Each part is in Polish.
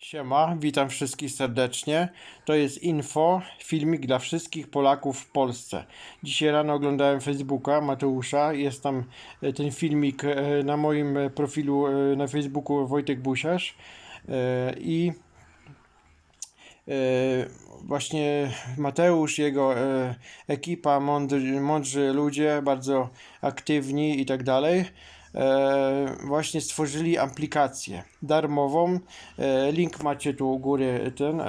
Siema, witam wszystkich serdecznie. To jest info, filmik dla wszystkich Polaków w Polsce. Dzisiaj rano oglądałem Facebooka Mateusza. Jest tam e, ten filmik e, na moim e, profilu na Facebooku Wojtek Busiarz. I właśnie Mateusz, jego ekipa, mądrzy, mądrzy ludzie, bardzo aktywni i tak dalej, właśnie stworzyli aplikację darmową. E, link macie tu u góry ten e,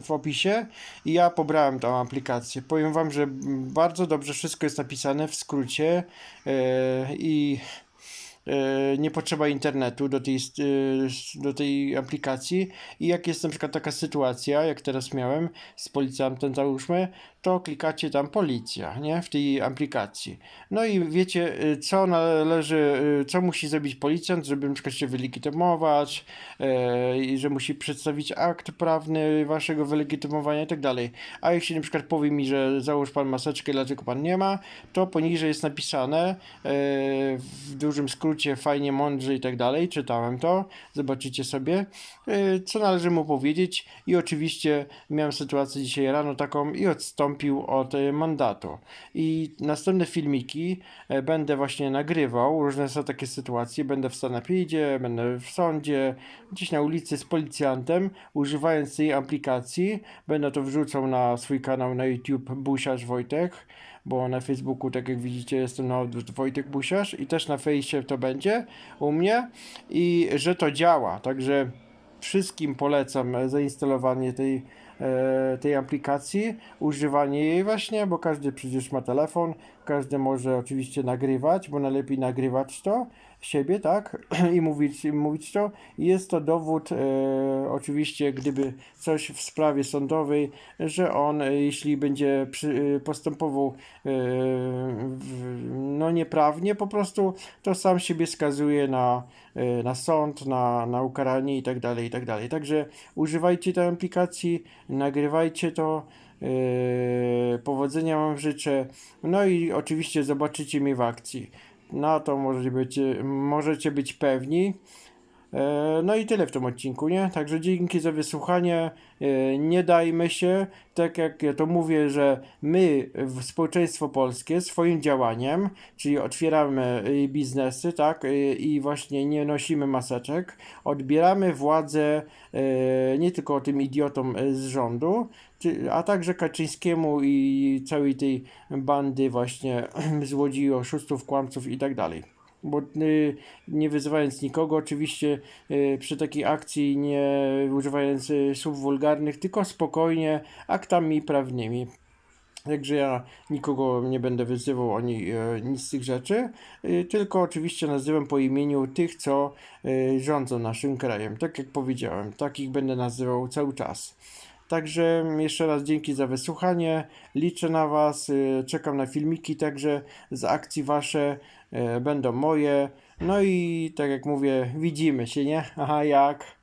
w opisie i ja pobrałem tą aplikację. Powiem wam, że bardzo dobrze wszystko jest napisane w skrócie e, i e, nie potrzeba internetu do tej, e, do tej aplikacji i jak jest na przykład taka sytuacja, jak teraz miałem z policjantem załóżmy, to klikacie tam policja, nie, w tej aplikacji. No i wiecie, y, co należy, y, co musi zrobić policjant, żeby na przykład się wylegitymować, i że musi przedstawić akt prawny waszego wylegitymowania i tak dalej. A jeśli na przykład powie mi, że załóż pan maseczkę, dlaczego pan nie ma, to poniżej jest napisane w dużym skrócie, fajnie, mądrze i tak dalej. Czytałem to, zobaczycie sobie, co należy mu powiedzieć. I oczywiście miałem sytuację dzisiaj rano taką i odstąpił od e, mandatu. I następne filmiki e, będę właśnie nagrywał. Różne są takie sytuacje. Będę w sanepidzie, będę w sądzie, gdzieś na ulicy z policjantem, używając tej aplikacji. Będę to wrzucał na swój kanał na YouTube Busiarz Wojtek, bo na Facebooku, tak jak widzicie, jestem na Wojtek Busiarz i też na fejsie to będzie u mnie i że to działa. Także wszystkim polecam zainstalowanie tej, e, tej aplikacji, używanie jej właśnie, bo każdy przecież ma telefon, każdy może oczywiście nagrywać, bo najlepiej nagrywać to siebie, tak? I mówić, mówić to. I Jest to dowód, e, oczywiście, gdyby coś w sprawie sądowej, że on, e, jeśli będzie przy, e, postępował e, w, no nieprawnie, po prostu to sam siebie skazuje na, e, na sąd, na, na ukaranie i tak dalej, i tak dalej. Także używajcie tej aplikacji, nagrywajcie to. Yy, powodzenia Wam życzę. No i oczywiście zobaczycie mnie w akcji. Na to możecie być, możecie być pewni. E, No i tyle w tym odcinku, nie? Także dzięki za wysłuchanie. E, Nie dajmy się, tak jak ja to mówię, że my, społeczeństwo polskie, swoim działaniem, czyli otwieramy biznesy, tak, y, i właśnie nie nosimy maseczek, odbieramy władzę e, nie tylko tym idiotom e, z rządu, a także Kaczyńskiemu i całej tej bandy właśnie złodziei, oszustów, kłamców i tak dalej bo y, nie wyzywając nikogo, oczywiście y, przy takiej akcji nie używając y, słów wulgarnych, tylko spokojnie, aktami prawnymi. Także ja nikogo nie będę wyzywał ani e, nic z tych rzeczy, y, tylko oczywiście nazywam po imieniu tych, co y, rządzą naszym krajem. Tak jak powiedziałem, takich będę nazywał cały czas. Także jeszcze raz dzięki za wysłuchanie. Liczę na Was, y, czekam na filmiki, także z akcji Wasze y, będą moje. No i tak jak mówię, widzimy się, nie? Aha, jak?